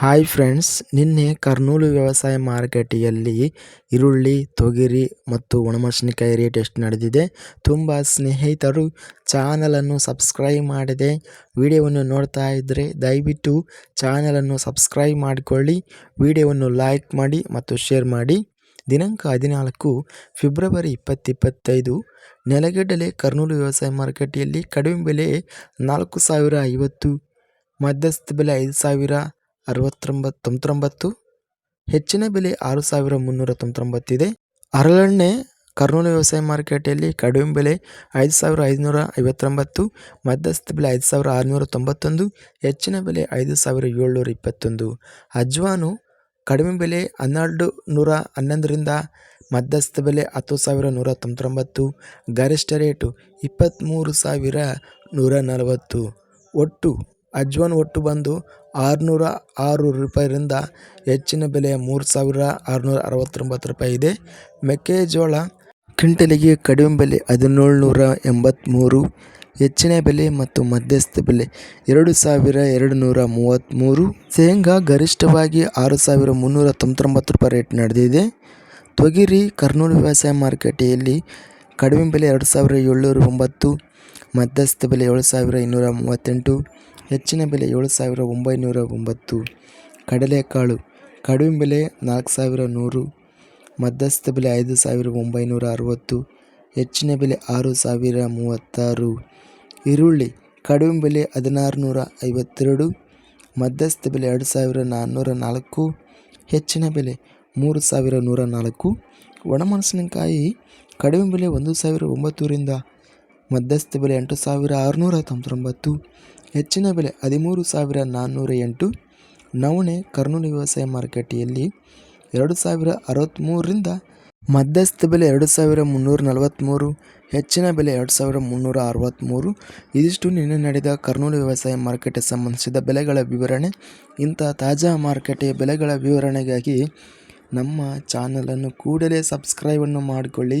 Hi friends ನಿನ್ನೆ ಕರ್ನೂಲು ವ್ಯವಸಾಯ ಮಾರುಕಟ್ಟೆಯಲ್ಲಿ ಈರುಳ್ಳಿ, ತೊಗರಿ ಮತ್ತು ಒಣಮೆಣಸಿನಕಾಯಿ ರೇಟ್ ಎಷ್ಟು ನಡೆದಿದೆ? ತುಂಬ ಸ್ನೇಹಿತರು ಚಾನಲನ್ನು ಸಬ್ಸ್ಕ್ರೈಬ್ ಮಾಡಿದೆ. ವಿಡಿಯೋವನ್ನು ನೋಡ್ತಾ ಇದ್ದರೆ ದಯವಿಟ್ಟು ಚಾನಲನ್ನು ಸಬ್ಸ್ಕ್ರೈಬ್ ಮಾಡಿಕೊಳ್ಳಿ. ವಿಡಿಯೋವನ್ನು ಲೈಕ್ ಮಾಡಿ ಮತ್ತು ಶೇರ್ ಮಾಡಿ. ದಿನಾಂಕ ಹದಿನಾಲ್ಕು ಫೆಬ್ರವರಿ ಇಪ್ಪತ್ತಿಪ್ಪತ್ತೈದು. ನೆಲಗಡಲೆ ಕರ್ನೂಲು ವ್ಯವಸಾಯ ಮಾರುಕಟ್ಟೆಯಲ್ಲಿ ಕಡಿಮೆ ಬೆಲೆ ನಾಲ್ಕು ಸಾವಿರ ಐವತ್ತು, ಮಧ್ಯಸ್ಥ ಬೆಲೆ ಐದು ಸಾವಿರ ಅರವತ್ತೊಂಬತ್ತು, ತೊಂಬತ್ತೊಂಬತ್ತು, ಹೆಚ್ಚಿನ ಬೆಲೆ ಆರು ಸಾವಿರ ಮುನ್ನೂರ ತೊಂಬತ್ತೊಂಬತ್ತಿದೆ. ಹರಳೆಣ್ಣೆ ಕರ್ನೂಲು ವ್ಯವಸಾಯ ಮಾರುಕಟ್ಟೆಯಲ್ಲಿ ಕಡಿಮೆ ಬೆಲೆ ಐದು ಸಾವಿರ ಐದುನೂರ ಐವತ್ತೊಂಬತ್ತು, ಮಧ್ಯಸ್ಥ ಬೆಲೆ ಐದು ಸಾವಿರ ಆರುನೂರ ತೊಂಬತ್ತೊಂದು, ಹೆಚ್ಚಿನ ಬೆಲೆ ಐದು ಸಾವಿರ ಏಳ್ನೂರ ಇಪ್ಪತ್ತೊಂದು. ಅಜ್ವಾನು, ಕಡಿಮೆ ಬೆಲೆ ಹನ್ನೆರಡು ನೂರ ಹನ್ನೊಂದರಿಂದ, ಮಧ್ಯಸ್ಥ ಬೆಲೆ ಹತ್ತು ಸಾವಿರ ನೂರ ತೊಂಬತ್ತೊಂಬತ್ತು, ಗರಿಷ್ಠ ರೇಟು ಇಪ್ಪತ್ತ್ಮೂರು ಸಾವಿರ ನೂರ ನಲವತ್ತು. ಒಟ್ಟು ಅಜ್ವಾನ್ ಒಟ್ಟು ಬಂದು ಆರುನೂರ ಆರು ರೂಪಾಯಿರಿಂದ ಹೆಚ್ಚಿನ ಬೆಲೆ ಮೂರು ಸಾವಿರ ಆರುನೂರ ಅರವತ್ತೊಂಬತ್ತು ರೂಪಾಯಿ ಇದೆ. ಮೆಕ್ಕೆಜೋಳ ಕ್ವಿಂಟಲಿಗೆ ಕಡಿಮೆ ಬೆಲೆ ಹದಿನೇಳು ನೂರ ಎಂಬತ್ತ್ಮೂರು ಹೆಚ್ಚಿನ ಬೆಲೆ ಮತ್ತು ಮಧ್ಯಸ್ಥ ಬೆಲೆ ಎರಡು ಸಾವಿರ ಎರಡು ನೂರ ಮೂವತ್ತ್ಮೂರು ಶೇಂಗಾ ಗರಿಷ್ಠವಾಗಿ ಆರು ಸಾವಿರ ಮುನ್ನೂರ ತೊಂಬತ್ತೊಂಬತ್ತು ರೂಪಾಯಿ ರೇಟ್ ನಡೆದಿದೆ. ತೊಗರಿ ಕರ್ನೂಲು ವ್ಯವಸಾಯ ಮಾರುಕಟ್ಟೆಯಲ್ಲಿ ಕಡಿಮೆ ಬೆಲೆ ಎರಡು ಸಾವಿರ ಏಳ್ನೂರ ಒಂಬತ್ತು, ಮಧ್ಯಸ್ಥ ಬೆಲೆ ಏಳು ಸಾವಿರ ಇನ್ನೂರ ಮೂವತ್ತೆಂಟು ಹೆಚ್ಚಿನ ಬೆಲೆ ಏಳು ಸಾವಿರ ಒಂಬೈನೂರ ಒಂಬತ್ತು ಕಡಲೆಕಾಳು ಕಡಿಮೆ ಬೆಲೆ ನಾಲ್ಕು ಸಾವಿರ ನೂರು, ಮಧ್ಯಸ್ಥ ಬೆಲೆ ಐದು ಸಾವಿರ ಒಂಬೈನೂರ ಅರವತ್ತು, ಹೆಚ್ಚಿನ ಬೆಲೆ ಆರು ಸಾವಿರ ಮೂವತ್ತಾರು, ಈರುಳ್ಳಿ ಕಡಿಮೆ ಬೆಲೆ ಹದಿನಾರು ನೂರ ಐವತ್ತೆರಡು, ಮಧ್ಯಸ್ಥ ಬೆಲೆ ಎರಡು ಸಾವಿರ ನಾನ್ನೂರ ನಾಲ್ಕು, ಹೆಚ್ಚಿನ ಬೆಲೆ ಮೂರು ಸಾವಿರ ನೂರ ನಾಲ್ಕು, ಒಣಮೆಣಸಿನಕಾಯಿ ಕಡಿಮೆ ಬೆಲೆ ಒಂದು ಸಾವಿರ ಒಂಬತ್ತೂರಿಂದ ಮಧ್ಯಸ್ಥ ಬೆಲೆ ಎಂಟು ಸಾವಿರ ಆರುನೂರ ತೊಂಬತ್ತೊಂಬತ್ತು ಹೆಚ್ಚಿನ ಬೆಲೆ ಹದಿಮೂರು ಸಾವಿರ ನಾನ್ನೂರ ಎಂಟು, ನವಣೆ ಕರ್ನೂಲು ವ್ಯವಸಾಯ ಮಾರುಕಟ್ಟೆಯಲ್ಲಿ ಎರಡು ಸಾವಿರ ಅರವತ್ತ್ಮೂರರಿಂದ ಮಧ್ಯಸ್ಥ ಬೆಲೆ ಎರಡು ಸಾವಿರ ಮುನ್ನೂರ ನಲವತ್ತ್ಮೂರು ಹೆಚ್ಚಿನ ಬೆಲೆ ಎರಡು ಸಾವಿರ ಮುನ್ನೂರ ಅರವತ್ತ್ಮೂರು ಇದಿಷ್ಟು ನಿನ್ನೆ ನಡೆದ ಕರ್ನೂಲು ವ್ಯವಸಾಯ ಮಾರುಕಟ್ಟೆ ಸಂಬಂಧಿಸಿದ ಬೆಲೆಗಳ ವಿವರಣೆ. ಇಂಥ ತಾಜಾ ಮಾರುಕಟ್ಟೆಯ ಬೆಲೆಗಳ ವಿವರಣೆಗಾಗಿ ನಮ್ಮ ಚಾನಲನ್ನು ಕೂಡಲೇ ಸಬ್ಸ್ಕ್ರೈಬನ್ನು ಮಾಡಿಕೊಳ್ಳಿ.